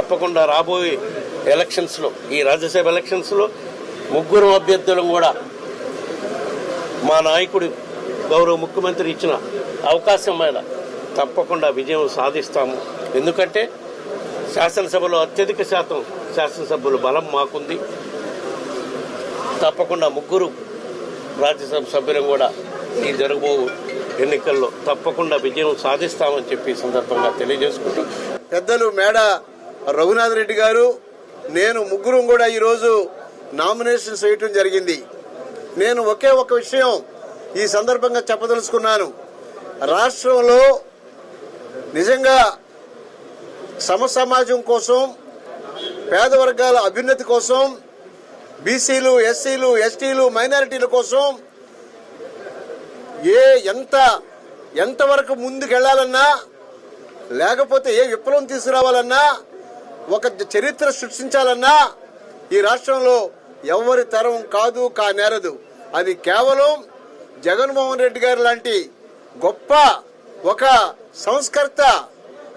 తప్పకుండా రాబోయే ఎలక్షన్స్లో ఈ రాజ్యసభ ఎలక్షన్స్లో ముగ్గురు అభ్యర్థులను కూడా మా నాయకుడు గౌరవ ముఖ్యమంత్రి ఇచ్చిన అవకాశం మీద తప్పకుండా విజయం సాధిస్తాము. ఎందుకంటే శాసనసభలో అత్యధిక శాతం శాసనసభ్యుల బలం మాకుంది. తప్పకుండా ముగ్గురు రాజ్యసభ సభ్యులను కూడా ఈ జరగబో ఎన్నికల్లో తప్పకుండా విజయం సాధిస్తామని చెప్పి సందర్భంగా తెలియజేసుకుంటూ పెద్దలు మేడ రఘునాథ్ రెడ్డి గారు నేను ముగ్గురం కూడా ఈరోజు నామినేషన్ చేయటం జరిగింది. నేను ఒకే ఒక విషయం ఈ సందర్భంగా చెప్పదలుచుకున్నాను. రాష్ట్రంలో నిజంగా సమ సమాజం కోసం పేద వర్గాల అభ్యున్నతి కోసం బీసీలు ఎస్సీలు ఎస్టీలు మైనారిటీల కోసం ఏ ఎంత ఎంతవరకు ముందుకెళ్ళాలన్నా లేకపోతే ఏ విప్లవం తీసుకురావాలన్నా ఒక చరిత్ర సృష్టించాలన్నా ఈ రాష్ట్రంలో ఎవరి తరం కాదు కానేరదు అది కేవలం జగన్మోహన్ రెడ్డి గారు లాంటి గొప్ప ఒక సంస్కర్త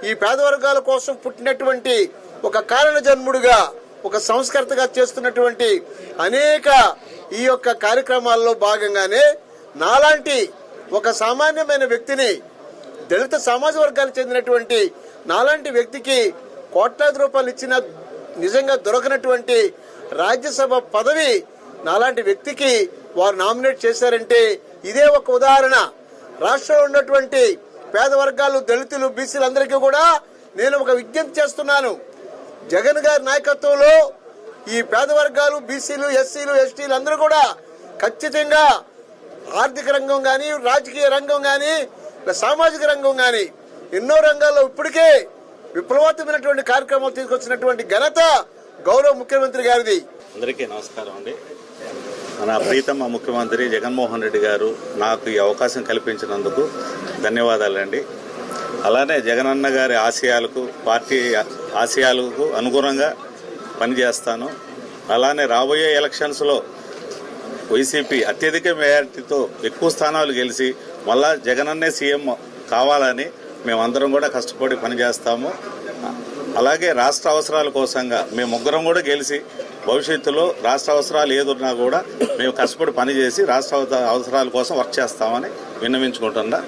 ఈ పేద వర్గాల కోసం పుట్టినటువంటి ఒక కారణ జన్ముడుగా ఒక సంస్కర్తగా చేస్తున్నటువంటి అనేక ఈ యొక్క కార్యక్రమాల్లో భాగంగానే నాలాంటి ఒక సామాన్యమైన వ్యక్తిని దళిత సమాజ వర్గానికి చెందినటువంటి నాలాంటి వ్యక్తికి కోట్లాది రూపాయలు ఇచ్చిన నిజంగా దొరకనటువంటి రాజ్యసభ పదవి నాలాంటి వ్యక్తికి వారు నామినేట్ చేశారంటే ఇదే ఒక ఉదాహరణ. రాష్ట్రంలో ఉన్నటువంటి పేద వర్గాలు దళితులు బీసీలు అందరికీ కూడా నేను ఒక విజ్ఞప్తి చేస్తున్నాను. జగన్ గారి నాయకత్వంలో ఈ పేద వర్గాలు బీసీలు ఎస్సీలు ఎస్టీలు అందరూ కూడా ఖచ్చితంగా ఆర్థిక రంగం కానీ రాజకీయ రంగం కానీ సామాజిక రంగం కానీ ఎన్నో రంగాల్లో ఇప్పటికే విప్లవాత్మకమైనటువంటి కార్యక్రమాలు తీసుకొచ్చినటువంటి ఘనత గౌరవ ముఖ్యమంత్రి గారిది. అందరికీ నమస్కారం అండి. మన ప్రీతమ్మ ముఖ్యమంత్రి జగన్మోహన్ రెడ్డి గారు నాకు ఈ అవకాశం కల్పించినందుకు ధన్యవాదాలండి. అలానే జగనన్న గారి ఆశయాలకు పార్టీ ఆశయాలకు అనుగుణంగా పనిచేస్తాను. అలానే రాబోయే ఎలక్షన్స్లో వైసీపీ అత్యధిక మెజారిటీతో ఎక్కువ స్థానాలు గెలిచి మళ్ళా జగనన్నే సీఎం కావాలని మేమందరం కూడా కష్టపడి పనిచేస్తాము. అలాగే రాష్ట్ర అవసరాల కోసంగా మేము ముగ్గురం కూడా గెలిచి భవిష్యత్తులో రాష్ట్ర అవసరాలు ఏదున్నా కూడా మేము కష్టపడి పనిచేసి రాష్ట్ర అవసరాల కోసం వర్క్ చేస్తామని విన్నవించుకుంటున్నా.